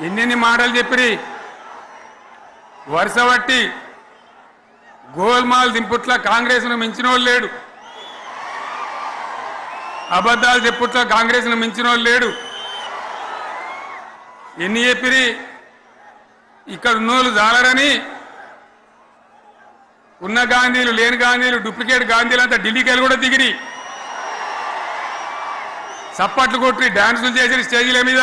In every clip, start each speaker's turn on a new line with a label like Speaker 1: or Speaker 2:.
Speaker 1: ఎన్నెన్ని మాటలు చెప్పిరి? వరుస బట్టి గోల్మాల్ దింపుట్ల కాంగ్రెస్ను మించిన లేడు. అబద్ధాలు చెప్పుట్ల కాంగ్రెస్ను మించిన లేడు. ఎన్ని చెప్పిరి? ఇక్కడ ఉన్నోళ్ళు జాలరని ఉన్న గాంధీలు లేని గాంధీలు డూప్లికేట్ గాంధీలు అంతా ఢిల్లీకి కూడా దిగిరి. చప్పట్లు కొట్టి డాన్సులు చేసి స్టేజీల మీద.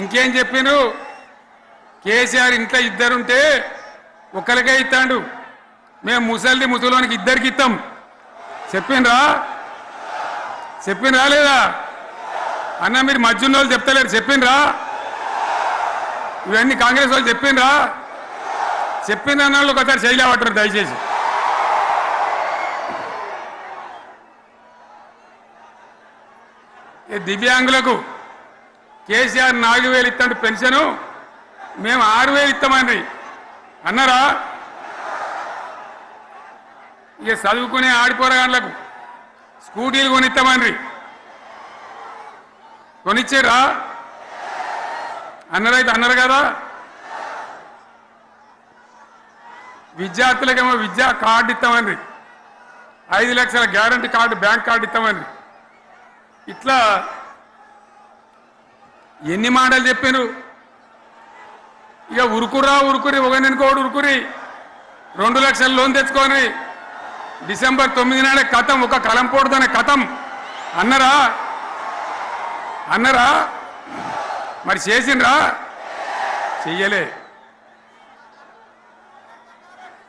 Speaker 1: ఇంకేం చెప్పిండ్రు కేసీఆర్ ఇంట్లో ఇద్దరుంటే ఒకరికే ఇస్తాడు. మేము ముసలిది ముసలోనికి ఇద్దరికి ఇస్తాం చెప్పిండ్రా? చెప్పిండ్రా లేదా? అన్న మీరు మధ్యున్న వాళ్ళు చెప్తలేరు. చెప్పిండ్రా? ఇవన్నీ కాంగ్రెస్ వాళ్ళు చెప్పిండ్రా? చెప్పిన అన్న వాళ్ళు ఒకసారి చేయలేవటారు దయచేసి దివ్యాంగులకు కేసీఆర్ నాలుగు వేలు ఇస్తాడు పెన్షను మేము ఆరు వేలు ఇస్తామండి. అన్నారా? ఇక చదువుకునే ఆడిపోరగాళ్ళకు స్కూటీలు కొనిస్తామండి. కొనిచ్చారా? అన్నరైతే అన్నారు కదా? విద్యార్థులకేమో విద్యా కార్డు ఇస్తామండి. ఐదు లక్షల గ్యారంటీ కార్డు బ్యాంక్ కార్డు ఇస్తామండి. ఇట్లా ఎన్ని మాటలు చెప్పారు ఇక ఉరుకురా ఉరుకురి ఒకరినికోడు ఉరుకురి. రెండు లక్షల లోన్ తెచ్చుకొని డిసెంబర్ తొమ్మిది నాడే కథం ఒక కలం పోడుదనే కథం. అన్నరా? అన్నరా? మరి చేసిండ్రా? చెయ్యలే.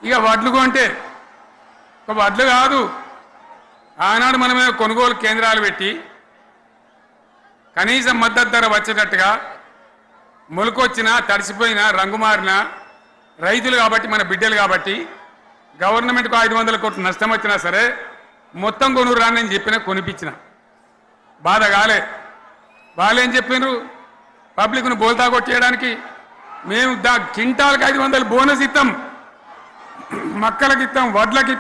Speaker 1: ఇక వడ్లు కొంటే ఒక వడ్లు కాదు. ఆనాడు మనమే కొనుగోలు కేంద్రాలు పెట్టి కనీసం మద్దతు ధర వచ్చేటట్టుగా మొలకొచ్చినా తడిసిపోయినా రంగు మారినా రైతులు కాబట్టి మన బిడ్డలు కాబట్టి గవర్నమెంట్కు ఐదు వందల కోట్లు నష్టం వచ్చినా సరే మొత్తం కొనురా నేను చెప్పిన కొనిపించిన. బాధ కాలే. వాళ్ళేం చెప్పినారు? పబ్లిక్ను బోల్తా కొట్టేయడానికి మేము దా కింటాల్కి ఐదు వందలు బోనస్ ఇస్తాం మక్కలకి ఇస్తాం వడ్లకి